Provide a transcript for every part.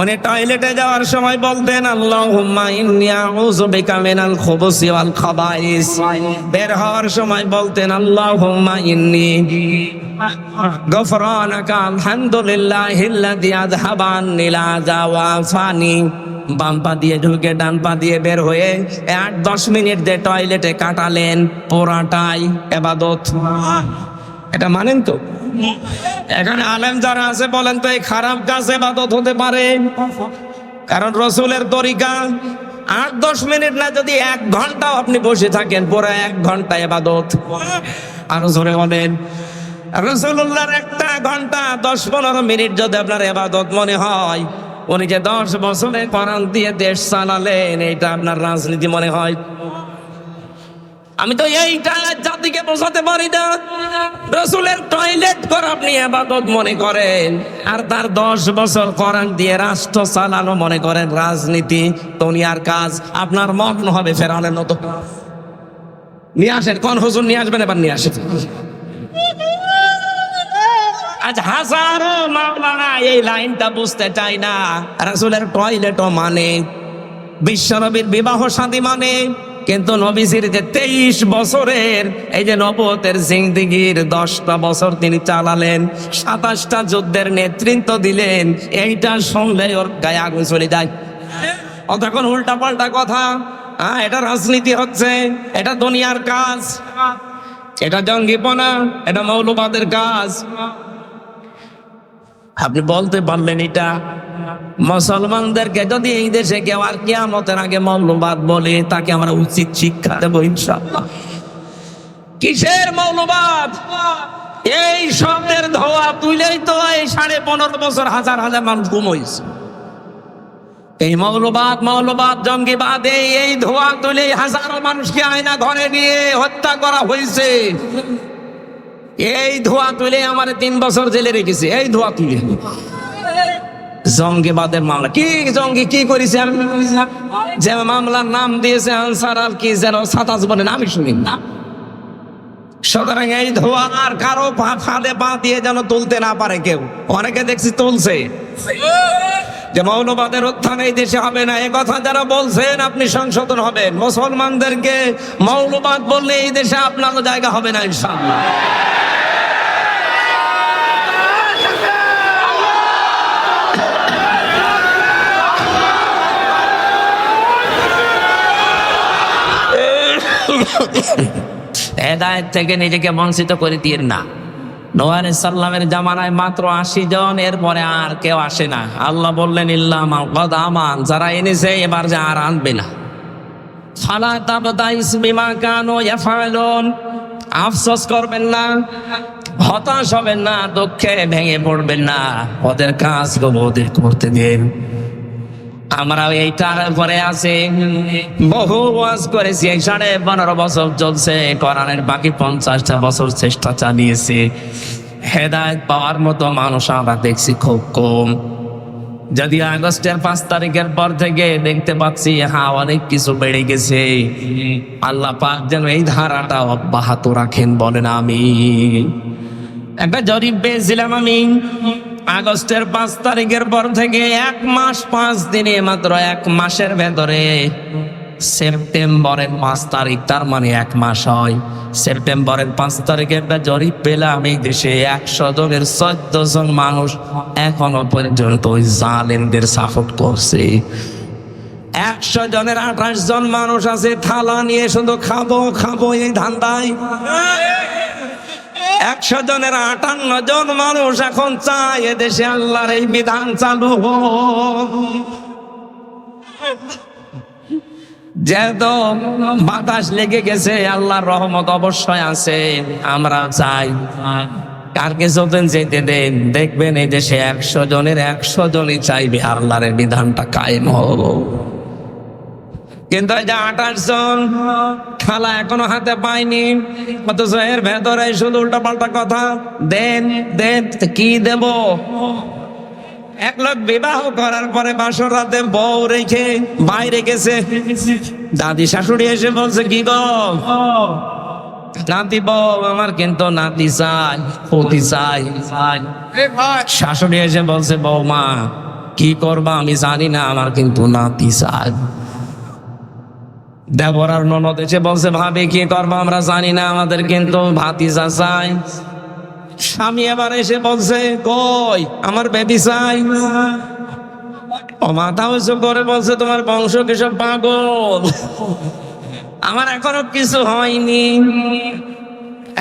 উনি টয়লেটে যাওয়ার সময় বলতেন আল্লাহ বের হওয়ার সময় বলতেন, আল্লাহুম্মা ইন্নী গফরানাকা আলহামদুলিল্লাহিল্লাযী আযহাবা আন্নিল আযা ওয়া আফানি বাম পা দিয়ে ঢুকে ডান পা দিয়ে বের হয়ে আট দশ মিনিট যে টয়লেটে কাটালেন পোড়াটাই এবাদত। এটা মানেন তো? এখানে আলেম যারা আছে বলেন তো, এই খারাপ কাজ এবাদত হতে পারে। কারণ রসুলের তরিকা, আট দশ মিনিট না, যদি এক ঘন্টাও আপনি বসে থাকেন, পুরো এক ঘণ্টা এবাদত। আরও জোরে বলেন। রসুল্লাহর একটা ঘণ্টা, দশ পনেরো মিনিট যদি আপনার এবাদত মনে হয়, উনি যে দশ বছরে কোরআন দিয়ে দেশ চালালেন এটা আপনার রাজনীতি মনে হয়। আমি তো এইটা জাতিকে বোঝাতে পারি না। রসুলের টয়লেট করে আপনি আবাদত মনে করেন। আর তার দশ বছর কোরআন দিয়ে রাষ্ট্র চালানো মনে করেন রাজনীতি, দুনিয়ার কাজ, আপনার মগ্ন হবে ফেরানের মতো। নিয়ে আসেন, কোন হুজুর নিয়ে আসবেন এবার নিয়ে আসেন। আজ হাজারো মাওলানা এই লাইনটা বুঝতে চাই না। রাসূলের টয়লেটও মানে বিশ্বনবীর বিবাহ শাদী মানে। কিন্তু নবীজির যে তেইশ বছরের, এই যে নবতের জিন্দিগির দশটা বছর তিনি চালালেন, সাতাশটা যুদ্ধের নেতৃত্ব দিলেন, এইটা শুনলে ওর গায়ে আগুন চলে যায়। তখন উল্টা পাল্টা কথা হ্যাঁ এটা রাজনীতি হচ্ছে, এটা দুনিয়ার কাজ, এটা জঙ্গিপনা, এটা মৌলবাদের কাজ। আপনি বলতে পারলেন এটা মুসলমানদেরকে যদি এই দেশে কেউ আর কিয়ামতের আগে মৌলবাদ বলে, তাকে আমরা উচিত শিক্ষা দেবো কিসের মৌলবাদ? এই শব্দের ধোয়া তুলেই তো এই সাড়ে পনেরো বছর হাজার হাজার মানুষ গুম হয়েছে। এই মৌলবাদ মৌলবাদ জঙ্গিবাদ এই ধোয়া তুলে হাজারো মানুষকে আয়না ঘরে নিয়ে হত্যা করা হয়েছে। এই ধোয়া তুলে আমার তিন বছর জেলে রেখেছে। এই ধোয়া তুলে জঙ্গিবাদের মামলা। কি জঙ্গি? কি করেছে? যে মামলার নাম দিয়েছে আনসার আল কি যেন সাতাশ বলেন আমি শুনি না। সুতরাং এই ধোয়া আর কারও ফাঁদে পা দিয়ে যেন তুলতে না পারে কেউ। অনেকে দেখছি তুলছে। যে মৌলবাদের উত্থান এই দেশে হবে না। এ কথা যারা বলছেন, আপনি সংশোধন হবেন। মুসলমানদেরকে মৌলবাদ বললে এই দেশে আপনারও জায়গা হবে না, ইনশাআল্লাহ। হেদায়ত থেকে নিজেকে বঞ্চিত করে দিয়ে না। নোয়ার সাল্লামের জামানায় মাত্র আশি জন, এরপরে আর কেউ আসে না। আল্লাহ বললেন ইল্লাম আমান যারা এনেছে এবার যে আর আনবে না। ফালা তাবতাইস বিমা কানু ইয়াফালুন। আফসোস করবেন না, হতাশ হবেন না, দুঃখে ভেঙে পড়বেন না। ওদের কাজগুলো ওদের করতে দিন আমরা এইটার পরে আছে। বহু ওয়াজ করেছি, এই সাড়ে পনেরো বছর চলছে, কোরআনের বাকি পঞ্চাশটা বছর চেষ্টা চালিয়েছে। হেদায়ত পাওয়ার মতো মানুষ আমরা দেখছি খুব কম। যদি আগস্টের পাঁচ তারিখের পর থেকে দেখতে পাচ্ছি হ্যাঁ অনেক কিছু বেড়ে গেছে। আল্লাহ পাক যেন এই ধারাটা অব্যাহত রাখেন, বলেন আমি একটা জরিপ পেয়েছিলাম আমি। আগস্টের পাঁচ তারিখের পর থেকে এক মাস পাঁচ দিনে মাত্র এক মাসের ভেতরে সেপ্টেম্বরের পাঁচ তারিখ, তার মানে এক মাস হয়। সেপ্টেম্বরের পাঁচ তারিখে একটা জরিপ পেলাম এই দেশে একশো জনের চোদ্দ জন মানুষ এখনও পর্যন্ত ওই জালেনদের সাপোর্ট করছে। একশো জনের আঠাশ জন মানুষ আছে, থালা নিয়ে শুধু খাব খাব এই ধান্দায়। একশো জনের আটান্ন জন মানুষ এখন চায় এদেশে আল্লাহর এই বিধান চালু যেহেতু বাতাস লেগে গেছে, আল্লাহর রহমত অবশ্যই আছে, আমরা চাই। কার কিছুদিন যেতে দেন, দেখবেন এই দেশে একশো জনের একশো জনই চাইবে আল্লাহর এই বিধানটা কায়েম হোক। কিন্তু এই যে আঠাশ জন খালা এখনও হাতে পাইনি অথচ এর ভেতরে শুধু উল্টা পাল্টা কথা দেন দেন কি দেব? এক লোক বিবাহ করার পরে বাসর রাতে বউ রেখে বাইরে গেছে। দাদি শাশুড়ি এসে বলছে কি গো? নাতি বউ আমার কিন্তু নাতি চাই পতি চাই শাশুড়ি এসে বলছে বৌমা কি করবা আমি জানি না আমার কিন্তু নাতি চাই। দেবর আর ননদ এসে বলছে, ভাবে, কি করব? আমরা জানি না আমাদের, কিন্তু ভাতিজা চাই স্বামী এবার এসে বলছে, কই, আমার বেবি চাই ও মাথা উঁচু করে বলছে, তোমার বংশ কিসব পাগল? আমার এখনও কিছু হয়নি।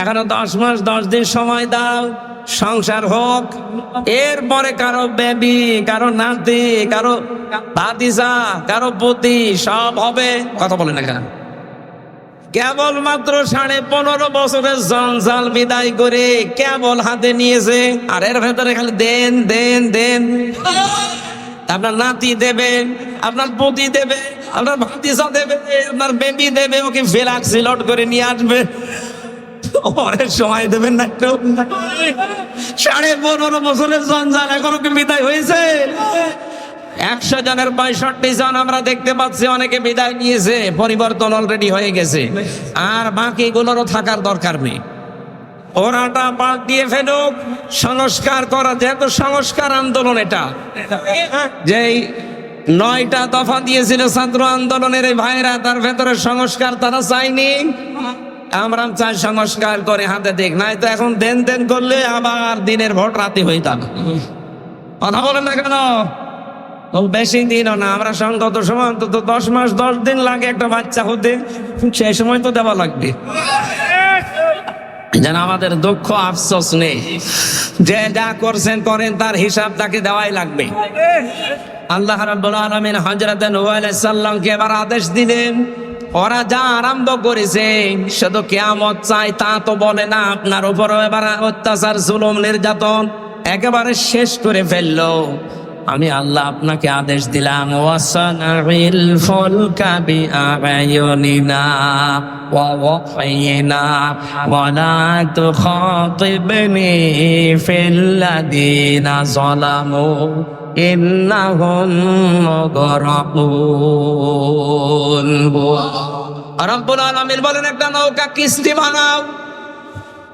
এখনও দশ মাস, দশ দিন সময় দাও। সংসার হোক, এরপরে কারও বেবি, কারও নাতি, কারও ভাতিজা, কারও পুতি, সব হবে। কথা বলে না কেন? কেবল মাত্র সাড়ে পনেরো বছরের জঞ্জাল বিদায় করে কেবল হাতে নিয়েছে। আর এর ভেতরে খালি দেন দেন দেন। আপনার নাতি দেবে, আপনার পতি দেবে, আপনার ভাতিজা দেবে, আপনার বেবি দেবে, ওকে ফেলাক সিলট করে নিয়ে আসবে। অনেক সময় দেবেন না একটু। সাড়ে পনেরো বছরের জঞ্জাল এখনও কি বিদায় হয়েছে? একশো জনের পঁয়ষট্টি জন আমরা দেখতে পাচ্ছি, অনেকে বিদায় নিয়েছে, পরিবর্তন অলরেডি হয়ে গেছে। আর বাকিগুলোরও থাকার দরকার নেই। ওরাটা দিয়ে ফেলুক, সংস্কার করা যেহেতু সংস্কার আন্দোলন এটা। যেই নয়টা দফা দিয়েছিল ছাত্র আন্দোলনের এই ভাইরা, তার ভেতরে সংস্কার তারা চায়নি। আমরা চাই সংস্কার করে হাতে দেখ নাই তো এখন দেন দেন করলে আবার দিনের ভোট রাতে হইতাম কথা বলেন না কেন? বেশি দিনও না, আমরা সংগত সময় অন্তত দশ মাস, দশ দিন লাগে একটা বাচ্চা হতে সেই সময় তো দেওয়া লাগবে। যেন আমাদের দুঃখ আফসোস নেই, যে যা করছেন করেন তার হিসাব তাকে দেওয়াই লাগবে। আল্লাহ রাব্বুল আলামিন হযরত নূহ আলাইহিস এবার আদেশ দিলেন ওরা যা আরম্ভ করেছে, শুধু কিয়ামত চাই তা তো বলে না, আপনার উপরও এবার অত্যাচার, জুলুম, নির্যাতন একেবারে শেষ করে ফেলল। আমি আল্লাহ আপনাকে আদেশ দিলাম, ওয়াসানাইল ফুলকা বিআয়ানিনা ওয়া বলেন, একটা নৌকা কিস্তি বানাও।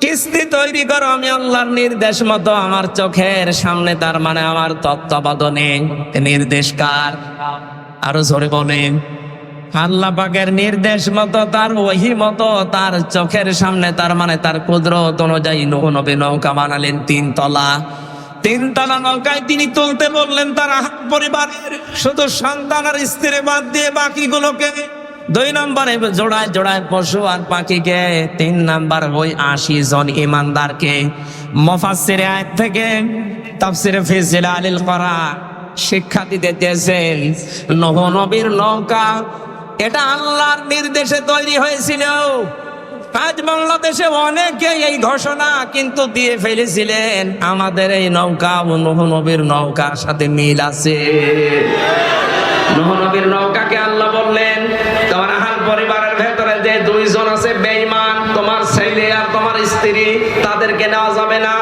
কিস্তি তৈরি আমি নির্দেশ মতো আমার চোখের সামনে, তার মানে আমার তত্ত্বাবধানে। নির্দেশ কার? আরও জোরে বলেন। আল্লাহ পাকের নির্দেশ মতো, তার ওহি মতো, তার চোখের সামনে, তার মানে তার কুদরত অনুযায়ী নবী নৌকা বানালেন তিন তলা তিন তলা নৌকায় তিনি তুলতে বললেন, তার পরিবারের শুধু সন্তান আর স্ত্রী বাদ দিয়ে বাকিগুলোকে দুই নম্বরে জোড়ায় জোড়ায় পশু আর পাখিকে, তিন নাম্বার ওই আশি জন ইমানদারকে। মফাসির আয়াত থেকে তাফসিরে ফিজিল আলিল করা শিক্ষা দিতে চেয়েছেন নবীর নৌকা এটা আল্লাহর নির্দেশে তৈরি হয়েছিল। আজ বাংলাদেশে অনেকে এই ঘোষণা কিন্তু দিয়ে ফেলেছিলেন। আমাদের এই নৌকা নবীর নৌকার সাথে মিল আছে। নবীর নৌকাকে আল্লাহ বললেন, তোমার আহাল পরিবারের ভেতরে যে দুইজন আছে বেঈমান, তোমার ছেলে আর তোমার স্ত্রী, তাদেরকে নেওয়া যাবে না।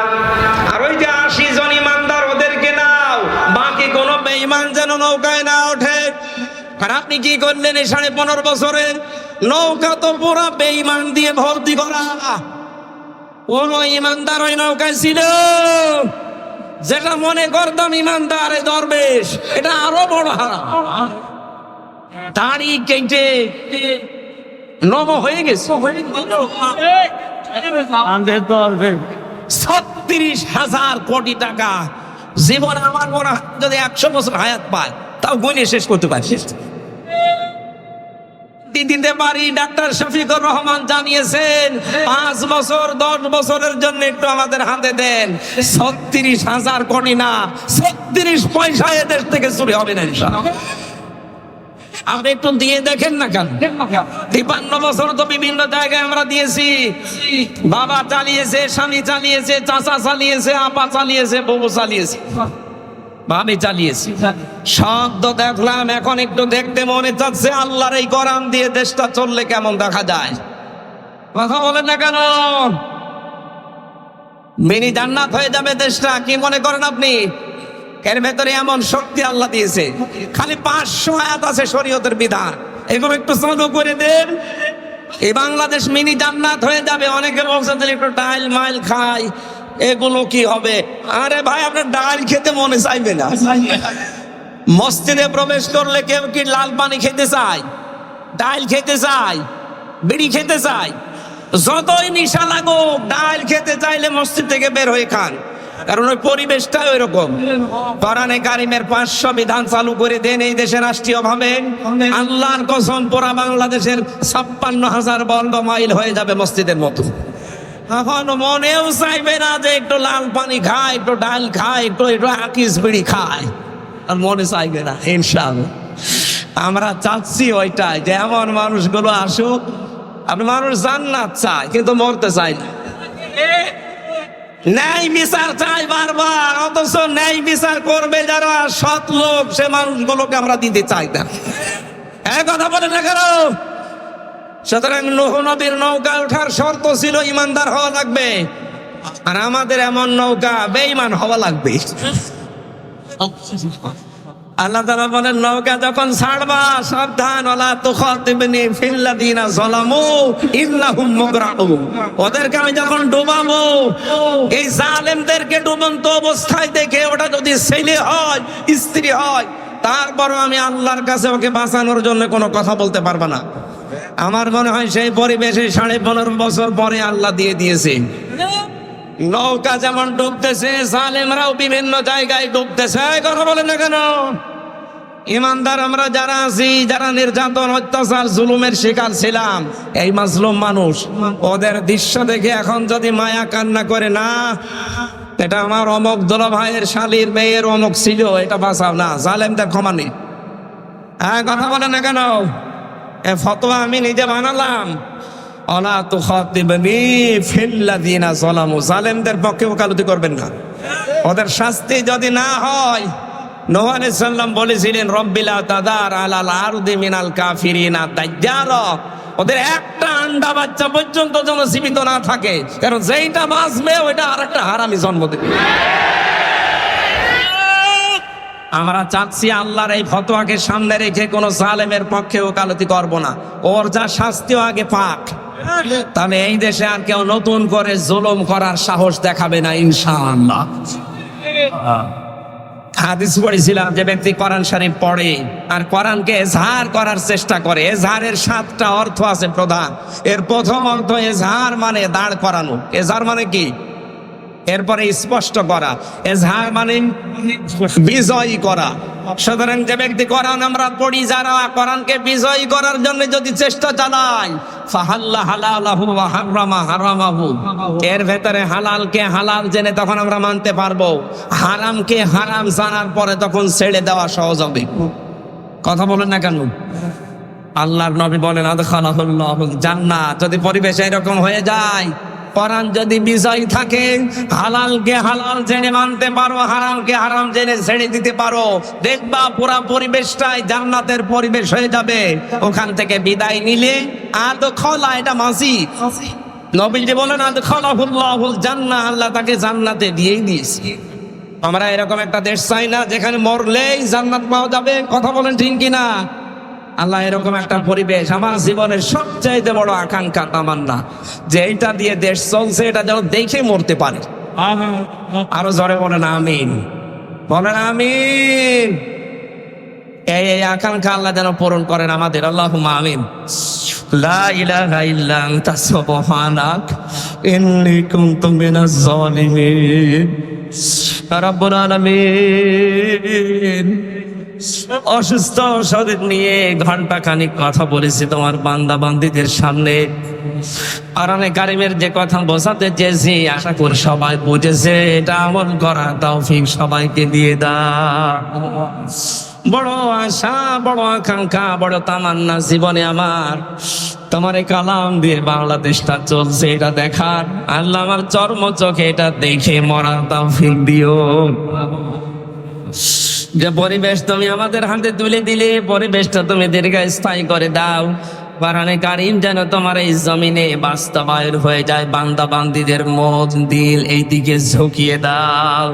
আর ওই যে আশি জন ইমানদার ওদেরকে নাও। বাকি কোনো বেঈমান যেন নৌকায় না ওঠে। আর আপনি কি করলেন এই সাড়ে পনেরো বছরে? নৌকা তো পুরা বেঈমান দিয়ে ভর্তি করা। কোন ইমানদার ওই নৌকায় ছিল? যেটা মনে করতাম ইমানদার এই দরবেশ এটা আরও বড় হারা দাড়ি কেটে নব হয়ে গেছে। ছত্রিশ হাজার কোটি টাকা। জীবন আমার মনে যদি একশো বছর হায়াত পায় তাও গুনে শেষ করতে পারছি দিতে পারি, ডাক্তার শফিকুর রহমান জানিয়েছেন, পাঁচ বছর, দশ বছরের জন্য একটু আমাদের হাতে দেন। ছত্রিশ হাজার কোটি না, ছত্রিশ পয়সা এদেশ থেকে চুরি হবে না আপনি একটু দিয়ে দেখেন না কেন? তিপান্ন বছর তো বিভিন্ন জায়গায় আমরা দিয়েছি। বাবা চালিয়েছে, স্বামী চালিয়েছে, চাচা চালিয়েছে, আপা চালিয়েছে, বউ চালিয়েছে। ভাবি চালিয়েছি। শব্দ দেখলাম, এখন একটু দেখতে মনে চাচ্ছে আল্লাহর এই কোরআন দিয়ে দেশটা চললে কেমন দেখা যায়। কথা বলেন না কেন? মিনি জান্নাত হয়ে যাবে দেশটা, কি মনে করেন আপনি? এর ভেতরে এমন শক্তি আল্লাহ দিয়েছে। খালি পাঁচশো আয়াত আছে শরীয়তের বিধান। এগুলো একটু চালু করে দেন। এই বাংলাদেশ মিনি জান্নাত হয়ে যাবে। অনেকে বলছে একটু টাইল মাইল খাই। এগুলো কি হবে? আরে ভাই আপনার ডাল খেতে মনে চাইবে না। মসজিদে প্রবেশ করলে কেউ কি লাল পানি খেতে চায়? ডাল খেতে চায়? বিড়ি খেতে চায়? যতই নিশা লাগুক ডাল খেতে চাইলে মসজিদ থেকে বের হয়ে খান। কারণ ওই পরিবেশটা ওই রকম কোরআনে কারিমের পাঁচশো বিধান চালু করে দেন এই দেশে রাষ্ট্রীয় ভাবে। আল্লাহর কসম পোড়া বাংলাদেশের ছাপ্পান্ন হাজার বর্গ মাইল হয়ে যাবে মসজিদের মতো। এখন মনেও চাইবে না যে একটু লাল পানি খায়, একটু ডাল খায়, একটু একটু আকিস বিড়ি খায়। আর মনে চাইবে না, ইনশাআল্লাহ। আমরা চাচ্ছি ওইটাই যে এমন মানুষগুলো আসুক। আপনি মানুষ জান্নাত চায়, কিন্তু মরতে চায় না। ন্যায় বিচার চাই বারবার, অথচ ন্যায় বিচার করবে যারা সৎ লোক, সে মানুষগুলোকে আমরা দিতে চাই না। কথা বলে না কেন সুতরাং নূহ নবীর নৌকা ওঠার শর্ত ছিল ইমানদার হওয়া লাগবে। আর আমাদের এমন নৌকা বেঈমান হওয়া লাগবে। আল্লাহ তাআলা বলেন, নৌকা যখন ছাড়বা সাবধান ওলা তুখাতিবনি ফিল্লাযিনা যালামু ইন্নাহুম মুগরাকুন ওদেরকে আমি যখন ডুবাবো, এই জালেমদেরকে ডুবন্ত অবস্থায় দেখে ওটা যদি ছেলে হয়, স্ত্রী হয়, তারপরও আমি আল্লাহর কাছে ওকে বাঁচানোর জন্য কোনো কথা বলতে পারব না। আমার মনে হয় সেই পরিবেশে সাড়ে পনেরো বছর পরে আল্লাহ দিয়ে দিয়েছে। নৌকা যেমন ডুবতেছে, জালেমরাও বিভিন্ন জায়গায় ডুবতেছে। কথা বলেন না কেন? ইমানদার আমরা যারা আছি, যারা নির্যাতন, অত্যাচার, জুলুমের শিকার ছিলাম, এই মাজলুম মানুষ, ওদের দৃশ্য দেখে এখন যদি মায়া কান্না করে, না, এটা আমার অমক দোলা ভাইয়ের শালির মেয়ের অমক ছিল, এটা বাঁচাও না, জালেমদের ক্ষমা নেই হ্যাঁ কথা বলে না কেন? এ ফতোয়া আমি নিজে বানালাম। অলা তো খাতিবনি ফিল্লাযিনা যালামু। জালেমদের পক্ষে ওকালতি করবেন না। ওদের শাস্তি যদি না হয় নূহ আলাইহিস সালাম বলেছিলেন রব্বিলা তাদার আলাল আরদি মিনাল কাফিরিনা দাজ্জাল ওদের একটা আন্ডা বাচ্চা পর্যন্ত যেন জীবিত না থাকে। কারণ যেইটা বাঁচবে, ওইটা আরেকটা হারামি জন্ম দেবে। আমরা চাচ্ছি আল্লাহর এই ফতোয়াকে সামনে রেখে কোন জালেমের পক্ষে ওকালতি করব না। ওর যা শাস্তিও আগে পাক। তাহলে এই দেশে আর কেউ নতুন করে জুলুম করার সাহস দেখাবে না, ইনশাআল্লাহ। হাদিস পড়েছিলাম যে ব্যক্তি কোরআন শরীফ পড়ে আর কোরআনকে এজহার করার চেষ্টা করে। এজহারের সাতটা অর্থ আছে প্রধান। এর প্রথম অর্থ এজহার মানে দাঁড় করানো। এজহার মানে কি? এরপরে স্পষ্ট করা। এজহার মানে বিজয়ী করা। সুতরাং যে ব্যক্তি কোরআন আমরা পড়ি, যারা কোরআনকে বিজয়ী করার জন্য যদি চেষ্টা হারামাহু। এর ভেতরে হালালকে হালাল জেনে তখন আমরা মানতে পারব। হারামকে হারাম জানার পরে তখন ছেড়ে দেওয়া সহজ হবে। কথা বলেন না কেন? আল্লাহর নবী বলেন, আদখালাহুল্লাহু জান্নাত। যদি পরিবেশ এরকম হয়ে যায় কোরআন যদি বিজয় থাকে, হালালকে হালাল জেনে মানতে পারো, হারামকে হারাম জেনে ছেড়ে দিতে পারো। দেখবা পুরা পরিবেশটাই জান্নাতের পরিবেশ হয়ে যাবে। ওখান থেকে বিদায় নিলে আর তো খলা, এটা মাসি। নবীজি বলেন, আদ খলাহুল্লাহুল জান্না আল্লাহ তাকে জান্নাতে দিয়েই দিয়েছি। আমরা এরকম একটা দেশ চাই না যেখানে মরলেই জান্নাত পাওয়া যাবে। কথা বলেন ঠিক কিনা? আল্লাহ এরকম একটা পরিবেশ আমার জীবনের সবচাইতে বড় আকাঙ্ক্ষা তামান্না। যে এটা দিয়ে দেশ চলছে এটা যেন দেখে মরতে পারে। আরও জরে বলেন আমিন। বলেন আমিন। এই এই আকাঙ্ক্ষা আল্লাহ যেন পূরণ করেন আমাদের। আল্লাহ আমিন। লা ইলাহা ইল্লা আনতা সুবহানাক। ইন্নী কুনতু মিনাজ জালিমিন। রাব্বুল আলামিন। অসুস্থ শরীর নিয়ে ঘণ্টা খানিক কথা বলেছি তোমার বান্দা বান্দিদের সামনে। আরামে কারিমের যে কথা বোঝাতে চেয়েছি, আশা করি সবাই বুঝেছে, এটা আমল করা তৌফিক সবাইকে দিয়ে দাও। বড় আশা, বড় আকাঙ্ক্ষা, বড় তামান্না জীবনে আমার। তোমার এই কালাম দিয়ে বাংলাদেশটা চলছে, এটা দেখার। আল্লাহ আমার চর্ম চোখে এটা দেখে মরা তৌফিক দিও। যে পরিবেশ তুমি আমাদের হাতে তুলে দিলে পরিবেশটা তুমি দীর্ঘস্থায়ী করে দাও। বারানে কারিম যেন তোমার এই জমিনে বাস্তবায়ন হয়ে যায় বান্দা বান্দিদের মন দিল এই দিকে ঝুঁকিয়ে দাও।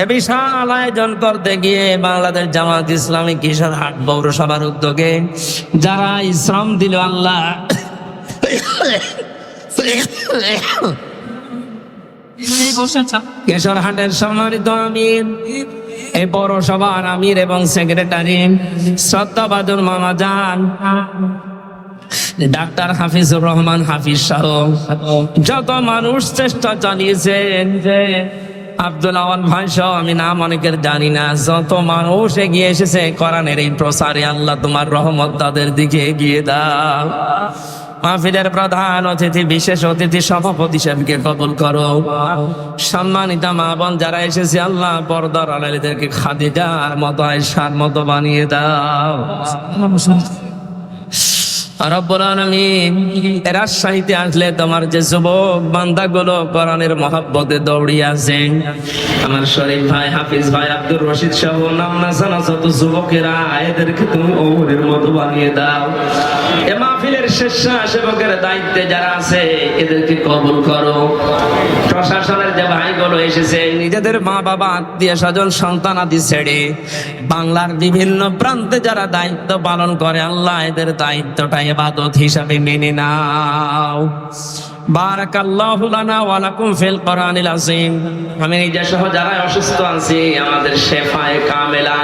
এ বিশাল আয়োজন করতে গিয়ে বাংলাদেশ জামাত ইসলামী কিশোর হাট পৌরসভার উদ্যোগে যারা ইসলাম দিল আল্লাহ কেশর হাটের সম্মানিত আমির। এই পৌরসভার আমির এবং সেক্রেটারি শ্রদ্ধাবাদুর মামা যান ডাক্তার হাফিজুর রহমান হাফিজ সাহ যত মানুষ চেষ্টা চালিয়েছেন, আব্দুল আওয়াল ভাই সহ, আমি নাম অনেকের জানি না, যত মানুষ এগিয়ে এসেছে, কোরআনের এই প্রসারে আল্লাহ তোমার রহমত তাদের দিকে এগিয়ে দাও। মাহফিলের প্রধান অতিথি, বিশেষ অতিথি, সভাপতি সাহেবকে কবুল করো। সম্মানিতা মা বোন যারা এসেছে, আল্লাহ পর্দার আলাইদেরকে খাদিজার মতো আয়সার মতো বানিয়ে দাও। আসলে তোমার যে যুবক বান্দাগুলো কোরআনের মহাব্বতে আছে আমার শরীফ ভাই, হাফিজ ভাই, আব্দুর রশিদ সহ নাম না জানা যত যুবকেরা, এদেরকে তুমি মতো বানিয়ে দাও। এ মাহফিলের নিজেদের মা বাবা, আত্মীয় স্বজন, সন্তান আদি ছেড়ে বাংলার বিভিন্ন প্রান্তে যারা দায়িত্ব পালন করে, আল্লাহ এদের দায়িত্বটা এবাদত হিসাবে মেনে নাও। আমি সহ যারা অসুস্থ আছি, আমাদের কামেলা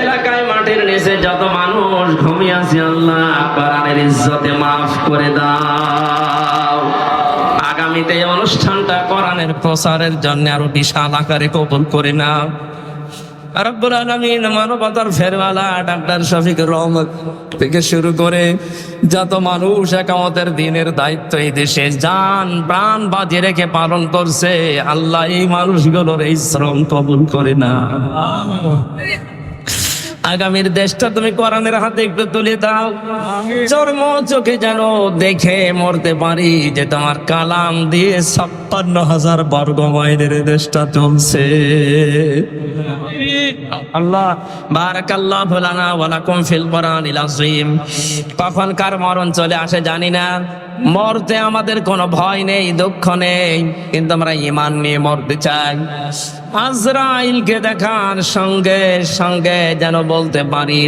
এলাকায় মাটির নিচে যত মানুষ ঘুমিয়ে আছে, আল্লাহ কোরআনের ইজ্জতে মাফ করে দাও। আগামীতে এই অনুষ্ঠানটা কোরআনের প্রচারের জন্য আরও বিশাল আকারে কবুল করে নাও। রব্বুল আলামিন মানবতার ফেরওয়ালা ডাক্তার শফিক রহমত থেকে শুরু করে যত মানুষ একামতের দিনের দায়িত্ব এই দেশে যান প্রাণ বাজি রেখে পালন করছে, আল্লাহ এই মানুষগুলোর এই শ্রম কবুল করে না আগামীর দেশটা তুমি কোরআনের হাতে একটু তুলে দাও। চর্ম চোখে যেন দেখে মরতে পারি যে তোমার কালাম দিয়ে ছাপ্পান্ন হাজার বর্গ মাইলের দেশটা চলছে। আল্লাহ, বারাকাল্লাহ লানা ওয়া লাকুম ফিল কোরআনিল আযীম। কখন কার মরণ চলে আসে জানি না। মরতে আমাদের কোনো ভয় নেই, দুঃখ নেই, কিন্তু আমরা ইমান নিয়ে মরতে চাই। আজরাইলকে দেখার সঙ্গে সঙ্গে যেন বলতে পারি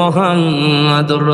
মহান ইলাহা